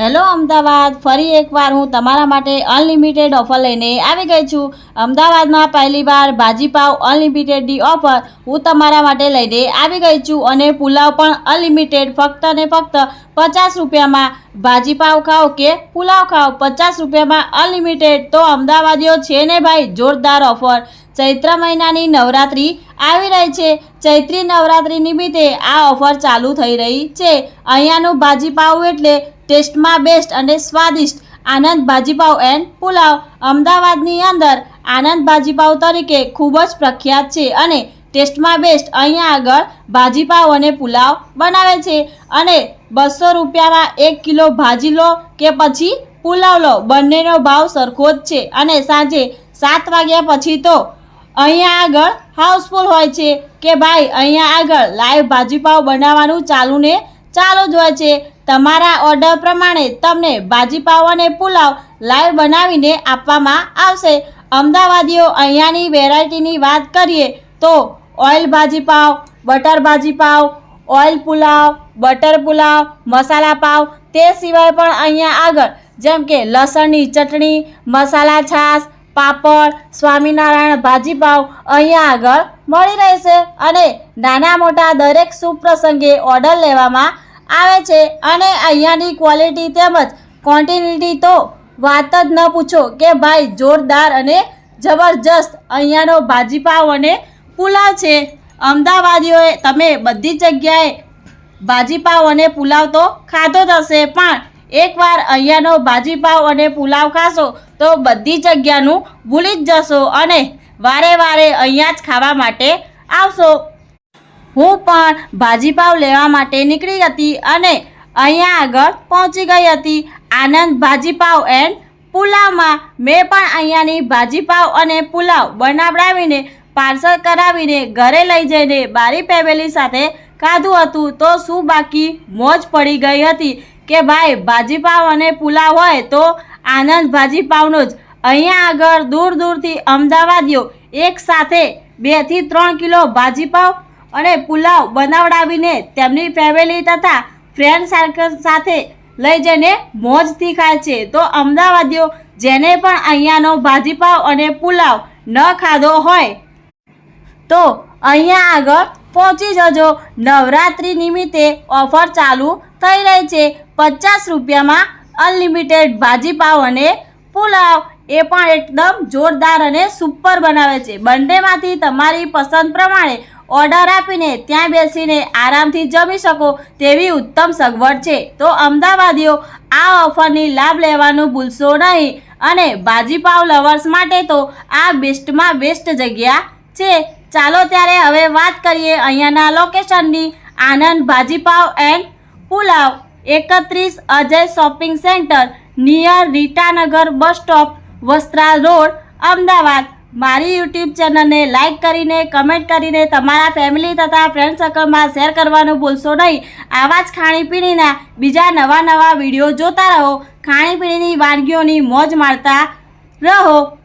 Hello, Ahmedabad. ફરી એકવાર હું તમારા માટે અનલિમિટેડ ઓફર લઈને આવી ગઈ છું. અમદાવાદમાં પહેલીવાર ભાજીપાવ અનલિમિટેડની ઓફર હું તમારા માટે લઈને આવી ગઈ છું અને પુલાવ પણ અનલિમિટેડ. ફક્ત ને ફક્ત પચાસ રૂપિયામાં ભાજીપાવ ખાઓ કે પુલાવ ખાઓ, પચાસ રૂપિયામાં અનલિમિટેડ. તો અમદાવાદીઓ છે ને ભાઈ, જોરદાર ઓફર. ચૈત્ર મહિનાની નવરાત્રિ આવી રહી છે. ચૈત્રી નવરાત્રિ નિમિત્તે આ ઓફર ચાલુ થઈ રહી છે. અહીંયાનું ભાજીપાવ એટલે ટેસ્ટમાં બેસ્ટ અને સ્વાદિષ્ટ આનંદ ભાજીપાવ એન્ડ પુલાવ. અમદાવાદની અંદર આનંદ ભાજીપાવ તરીકે ખૂબ જ પ્રખ્યાત છે અને ટેસ્ટમાં બેસ્ટ અહીંયા આગળ ભાજીપાવ અને પુલાવ બનાવે છે. અને બસો રૂપિયામાં એક કિલો ભાજી લો કે પછી પુલાવ લો. બંનેનો ભાવ સરખો જ છે અને સાંજે સાત વાગ્યા પછી તો અહીંયા આગળ હાઉસફુલ હોય છે કે ભાઈ અહીંયા આગળ લાઈવ ભાજીપાવ બનાવવાનું ચાલુ ને ચાલુ જ હોય છે. તમારા ઓર્ડર પ્રમાણે તમને ભાજીપાવ અને પુલાવ લાઈવ બનાવીને આપવામાં આવશે. અમદાવાદીઓ અહીંયાની વેરાયટીની વાત કરીએ તો oil bhajipav, butter bhajipav, oil pulao, butter pulao, masala pav તે સિવાય પણ અહીંયા આગળ જેમ કે લસણની ચટણી, મસાલા છાશ પાપડ, સ્વામિનારાયણ ભાજીપાવ અહીંયા આગળ મળી રહેશે અને નાના મોટા દરેક શુભ પ્રસંગે ઓર્ડર લેવામાં આવે છે અને અહીંયાની ક્વોલિટી તેમજ ક્વોન્ટિટી તો વાત જ ન પૂછો કે ભાઈ જોરદાર અને જબરજસ્ત અહીંયાનો ભાજીપાવ અને પુલાવ છે. અમદાવાદીઓએ તમે બધી જગ્યાએ ભાજીપાવ અને પુલાવ તો ખાધો જ હશે, પણ એકવાર અહીંયાનો ભાજીપાવ અને પુલાવ ખાશો તો બધી જગ્યાનું ભૂલી જ જશો અને વારે વારે અહીંયા જ ખાવા માટે આવશો. હું પણ ભાજીપાવ લેવા માટે નીકળી હતી અને અહીંયા આગળ પહોંચી ગઈ હતી. આનંદ ભાજીપાવ એન્ડ પુલાવમાં મેં પણ અહીંયાની ભાજીપાવ અને પુલાવ બનાવડાવીને પાર્સલ કરાવીને ઘરે લઈ જઈને બારી ફેમિલી સાથે ખાધું હતું. તો શું બાકી? મોજ પડી ગઈ હતી કે ભાઈ ભાજીપાવ અને પુલાવ હોય તો આનંદ ભાજીપાવનો જ. અહીંયા આગળ દૂર દૂરથી અમદાવાદીઓ એક સાથે બેથી ત્રણ કિલો ભાજીપાવ અને પુલાવ બનાવડાવીને તેમની ફેમિલી તથા ફ્રેન્ડ સર્કલ સાથે લઈ જઈને મોજથી ખાય છે. તો અમદાવાદીઓ, જેને પણ અહીંયાનો ભાજીપાવ અને પુલાવ ન ખાધો હોય, તો અહીંયા આગળ પહોંચી જજો. નવરાત્રિ નિમિત્તે ઓફર ચાલુ થઈ રહી છે. પચાસ રૂપિયામાં અનલિમિટેડ ભાજીપાવ અને પુલાવ એ પણ એકદમ જોરદાર અને સુપર બનાવે છે. બંનેમાંથી તમારી પસંદ પ્રમાણે ઓર્ડર આપીને ત્યાં બેસીને આરામથી જમી શકો તેવી ઉત્તમ સગવડ છે. તો અમદાવાદીઓ, આ ઓફરની લાભ લેવાનું ભૂલશો નહીં અને ભાજીપાવ લવર્સ માટે તો આ બેસ્ટમાં બેસ્ટ જગ્યા છે. ચાલો ત્યારે હવે વાત કરીએ અહીંયાના લોકેશનની. આનંદ ભાજીપાવ એન્ડ પુલાવ. એકત્રીસ Ajay shopping centre near Ritanagar bus stop Vastral road, Ahmedabad. મારી યુટ્યુબ ચેનલને લાઇક કરીને, કમેન્ટ કરીને તમારા ફેમિલી તથા ફ્રેન્ડ સર્કલમાં શેર કરવાનું ભૂલશો નહીં. આવા જ ખાણીપીણીના બીજા નવા નવા વીડિયો જોતા રહો. ખાણીપીણીની વાનગીઓની મોજ માણતા રહો.